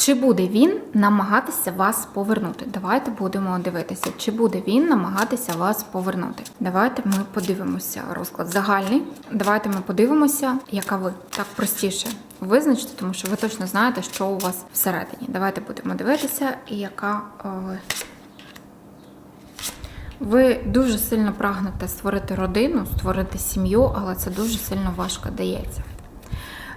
Чи буде він намагатися вас повернути? Давайте будемо дивитися, чи буде він намагатися вас повернути. Давайте ми подивимося розклад загальний. Давайте ми подивимося, яка ви так простіше визначити, тому що ви точно знаєте, що у вас всередині. Давайте будемо дивитися, яка ви. Ви дуже сильно прагнете створити родину, створити сім'ю, але це дуже сильно важко дається.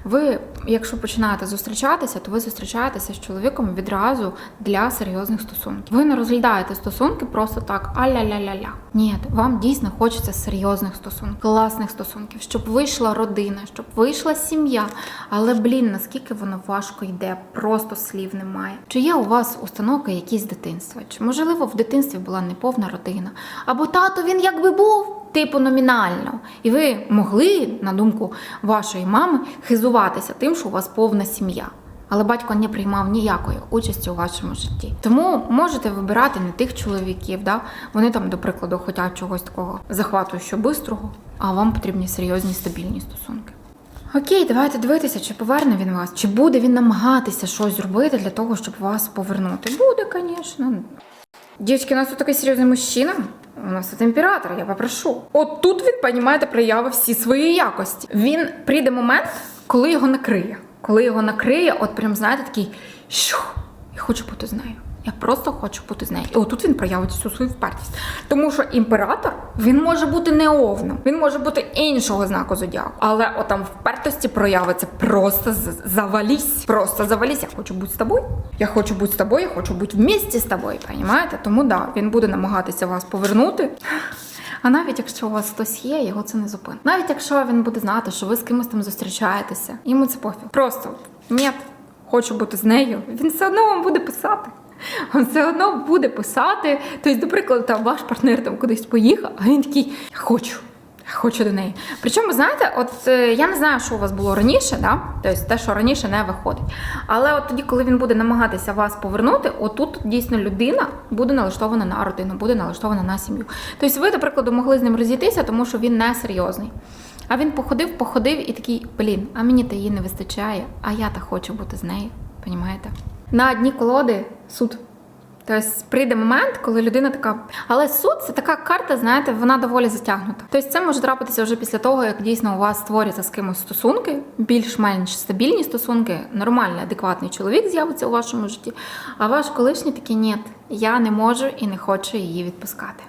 Ви, якщо починаєте зустрічатися, то ви зустрічаєтеся з чоловіком відразу для серйозних стосунків. Ви не розглядаєте стосунки просто так а-ля-ля-ля-ля. Ні, вам дійсно хочеться серйозних стосунків, класних стосунків, щоб вийшла родина, щоб вийшла сім'я. Але блін, наскільки воно важко йде, просто слів немає. Чи є у вас установки якісь дитинства? Чи можливо в дитинстві була неповна родина? Або тато він якби був типу номінально. І ви могли, на думку вашої мами, хизуватися тим, що у вас повна сім'я. Але батько не приймав ніякої участі у вашому житті. Тому можете вибирати не тих чоловіків, да? вони там, до прикладу, хочуть чогось такого захватуючого бистрого, а вам потрібні серйозні стабільні стосунки. Окей, давайте дивитися, чи поверне він вас, чи буде він намагатися щось зробити для того, щоб вас повернути. Буде, звісно. Дівчатки, у нас тут такий серйозний мужчина. У нас тут імператор, я попрошу. От тут він, понімаєте, проявив всі свої якості. Він прийде момент, коли його накриє. Коли його накриє, от прям знаєте, такий щух, я хочу бути з нею. Я просто хочу бути з нею. І отут він проявить всю свою впертість. Тому що імператор він може бути не овном, він може бути іншого знаку зодіаку. Але отам впертості проявиться просто завалісь. Просто завалісь. Я хочу бути з тобою. Я хочу бути з тобою, я хочу бути в місті з тобою. Понімаєте? Тому да, він буде намагатися вас повернути. А навіть якщо у вас хтось є, його це не зупинить. Навіть якщо він буде знати, що ви з кимось там зустрічаєтеся, йому це пофіг. Просто ні, хочу бути з нею. Він все одно вам буде писати. Він все одно буде писати. Тобто, до там ваш партнер там кудись поїхав, а він такий хочу. Хочу до неї. Причому, знаєте, от е, я не знаю, що у вас було раніше, да? тобто те, що раніше не виходить. Але от тоді, коли він буде намагатися вас повернути, отут дійсно людина буде налаштована на родину, буде налаштована на сім'ю. Тобто ви, до прикладу, могли з ним розійтися, тому що він не серйозний. А він походив, походив і такий, блін, а мені та її не вистачає, а я та хочу бути з нею. Понімаєте? На одні колоди суд. Тобто прийде момент, коли людина така. Але суд це така карта, знаєте, вона доволі затягнута. Тобто це може трапитися вже після того, як дійсно у вас створюються з кимось стосунки, більш-менш стабільні стосунки, нормальний, адекватний чоловік з'явиться у вашому житті. А ваш колишній такий ні, я не можу і не хочу її відпускати.